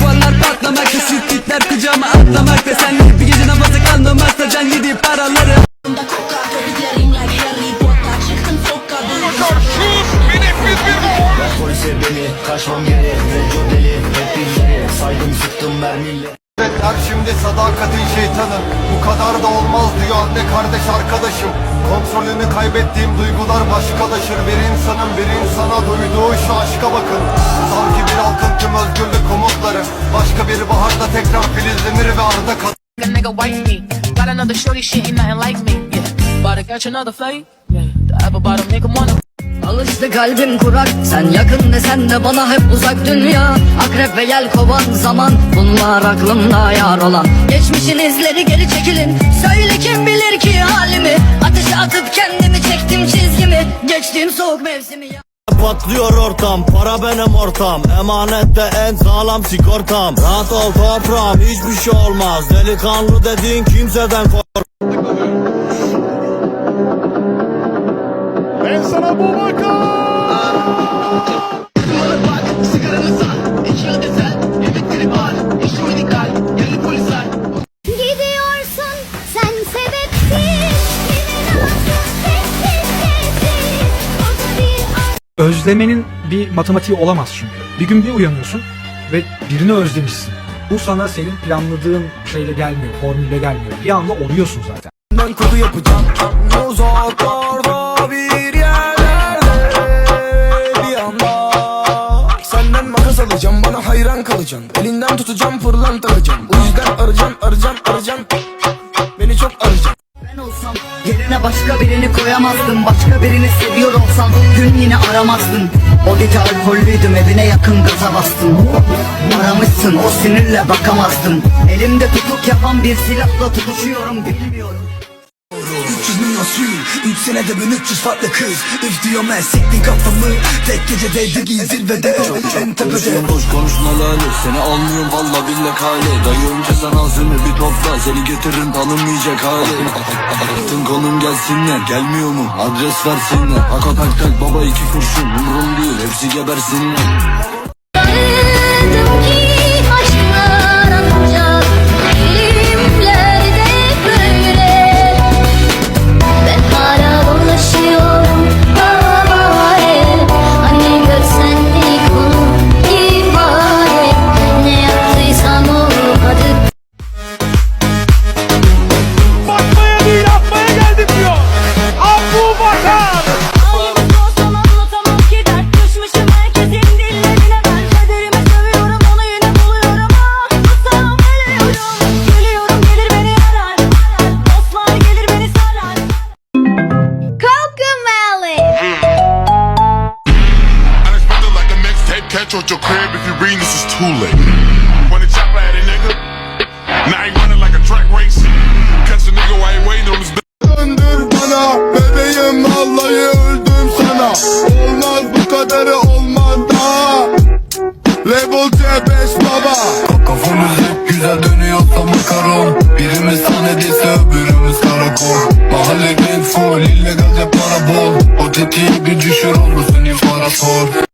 Duvarlar patlamakta sütlikler kucağıma atlamakta. Senle bir gece namaza kalmamazsa can yedi paraları. Polise beni kaçmam geri Reco deli hep birileri Saydım sıktım mermiyle Bekler şimdi sadakatin şeytanı Bu kadar da olmaz diyor anne kardeş arkadaşım Kontrolünü kaybettiğim duygular başkalaşır Bir insanın bir insana duyduğu şu aşka bakın Sanki bir halkın tüm özgürlük umutları Başka bir baharda tekrar filizlenir ve arda kalır. Got another shorty, she ain't nothing like me. Yeah, about to catch another flight. Yeah, the apple bottom make 'em wanna. Alıştı kalbim kurak Sen yakın desen de bana hep uzak dünya. Akrep ve yel kovan zaman Bunlar aklımda yar olan. Geçmişin izleri geri çekilin. Söyle kim bilir ki halimi? Ateşe atıp kendimi çektim çizgimi. Geçtiğim soğuk mevsimi ya Patlıyor ortam para benim ortam. Emanette en sağlam sigortam. Rahat ol toprağım hiçbir şey olmaz. Delikanlı dediğin kimseden kork Gidiyorsun sen sebepsiz. Özlemenin bir matematiği olamaz çünkü. Bir gün bir uyanıyorsun ve birini özlemişsin. Bu sana senin planladığın şeyle gelmiyor, formülle gelmiyor. Bir anda oluyorsun zaten. Ben kodu yapacağım Uzaklarda bir hayran kalacaksın Elinden tutacağım pırlanta alacağım Bu yüzden arayacağım arayacağım arayacağım Beni çok arayacaksın Ben olsam yerine başka birini koyamazdım. Başka birini seviyor olsam gün yine aramazdın O gece alkollüydüm evine yakın gaza bastım. Aramışsın o sinirle bakamazdım. Elimde tutuk yapan bir silahla tutuşuyorum bilmiyorum 300 milyon sür 3 senede 1300 farklı kız. Üf diyor ben siktin kafamı. Tek gecedeydi giy zirvede En tepede. boş konuşma lale. Seni almıyorum valla billah hale. Dayı önce sen ağzını bir topla. Seni getiririm tanınmayacak hale. Altın konum gelsinler. Gelmiyor mu? Adres versinler. Haka tak tak baba iki kurşun. Umurum değil hepsi gebersinler your crib if you read this is too late. When the chopper at a nigga, now he running like a track race. Catch a nigga while he waiting on his Döndür bana bebeğim vallahi öldüm sana. Olmaz bu kadarı olmaz daha Label C5 baba. Kafamız hep güzel dönüyorsa makaron. Birimiz sahnedeyse öbürümüz karakol. Mahalle full illegal cep para bol. O tetiği bir düşür olmasın imparator